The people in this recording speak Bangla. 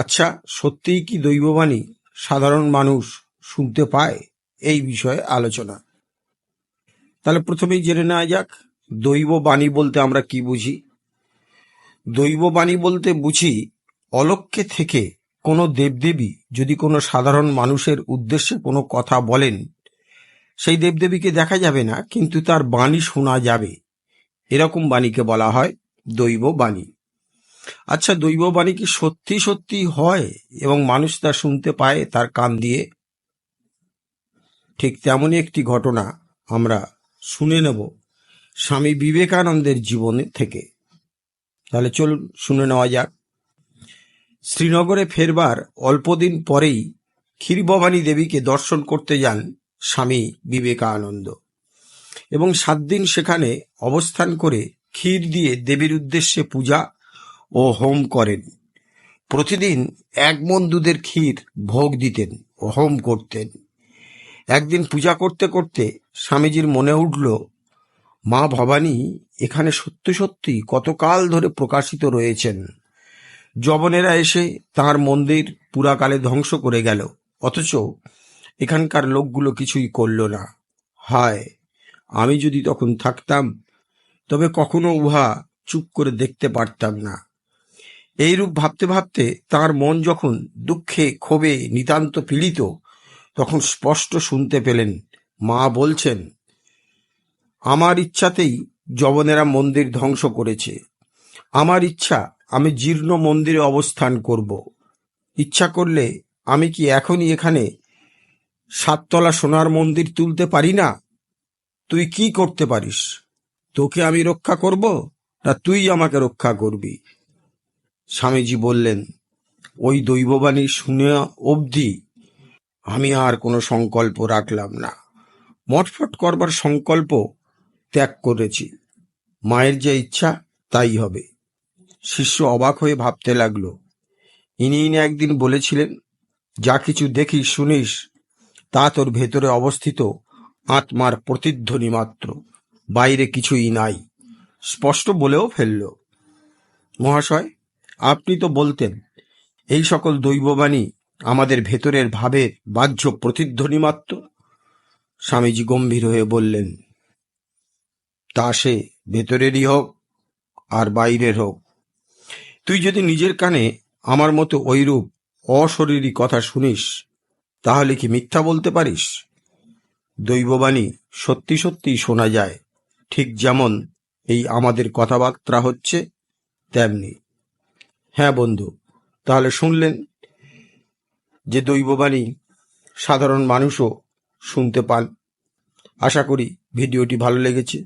আচ্ছা সত্যিই কি দৈববাণী সাধারণ মানুষ শুনতে পায়? এই বিষয়ে আলোচনা। তাহলে প্রথমেই জেনে নেওয়া যাক দৈব বাণী বলতে আমরা কি বুঝি? দৈব বাণী বলতে বুঝি, অলক্ষ্যে থেকে কোনো দেবদেবী যদি কোনো সাধারণ মানুষের উদ্দেশ্যে কোনো কথা বলেন, সেই দেবদেবীকে দেখা যাবে না, কিন্তু তার বাণী শোনা যাবে। এরকম বাণীকে বলা হয় দৈব বাণী আচ্ছা দৈববাণী কি সত্যি সত্যি হয় এবং মানুষ তা শুনতে পায় তার কান দিয়ে? ঠিক তেমনই একটি ঘটনা আমরা শুনে নেব স্বামী বিবেকানন্দের জীবনে থেকে। তাহলে চলুন শুনে নেওয়া যাক। শ্রীনগরে ফেরবার অল্পদিন পরেই ক্ষীরভবানী দেবীকে দর্শন করতে যান স্বামী বিবেকানন্দ এবং সাত দিন সেখানে অবস্থান করে ক্ষীর দিয়ে দেবীর উদ্দেশ্যে পূজা ও হোম করেন। প্রতিদিন এক মন দুধের ক্ষীর ভোগ দিতেন ও হোম করতেন। একদিন পূজা করতে করতে স্বামীজির মনে উঠল, মা ভবানী, এখানে সত্যি সত্যি কতকাল ধরে প্রকাশিত রয়েছেন। জবনেরা এসে তার মন্দির পুরাকালে ধ্বংস করে গেল, অথচ এখানকার লোকগুলো কিছুই করল না। হায়, আমি যদি তখন থাকতাম, তবে কখনো উহা চুপ করে দেখতে পারতাম না। এইরূপ ভাবতে ভাবতে তার মন যখন দুঃখে ক্ষোভে নিতান্ত পীড়িত, তখন স্পষ্ট শুনতে পেলেন, মা বলছেন, আমার ইচ্ছাতেই জবনেরা মন্দির ধ্বংস করেছে। আমার ইচ্ছা, আমি জীর্ণ মন্দিরে অবস্থান করব। ইচ্ছা করলে আমি কি এখনই এখানে সাততলা সোনার মন্দির তুলতে পারি না? তুই কি করতে পারিস? তোকে আমি রক্ষা করব না তুই আমাকে রক্ষা করবি? স্বামীজি বললেন, ওই দৈববাণী শুনে অবধি আমি আর কোনো সংকল্প রাখলাম না। মটফট করবার সংকল্প ত্যাগ করেছি। মায়ের যে ইচ্ছা, তাই হবে। শিষ্য অবাক হয়ে ভাবতে লাগল, ইনি ইনি একদিন বলেছিলেন, যা কিছু দেখিস শুনিস, তা তোর ভেতরে অবস্থিত আত্মার প্রতিধ্বনি মাত্র, বাইরে কিছুই নাই। স্পষ্ট বলেও ফেলল। মহাশয় আপনি তো বলতেন, এই সকল দৈববাণী আমাদের ভেতরের ভাবের বাহ্য প্রতিধ্বনি মাত্র? স্বামীজি গম্ভীর হয়ে বললেন, তা সে ভেতরেরই হোক আর বাইরের হোক। তুই যদি নিজের কানে আমার মতো ঐরূপ অশরীরী কথা শুনিস, তাহলে কি মিথ্যা বলতে পারিস? দৈববাণী সত্যি সত্যি শোনা যায়, ঠিক যেমন এই আমাদের কথাবার্তা হচ্ছে, তেমনি। হ্যাঁ বন্ধু, তাহলে শুনলেন যে দৈববাণী সাধারণ মানুষও শুনতে পান। আশা করি ভিডিওটি ভালো লেগেছে।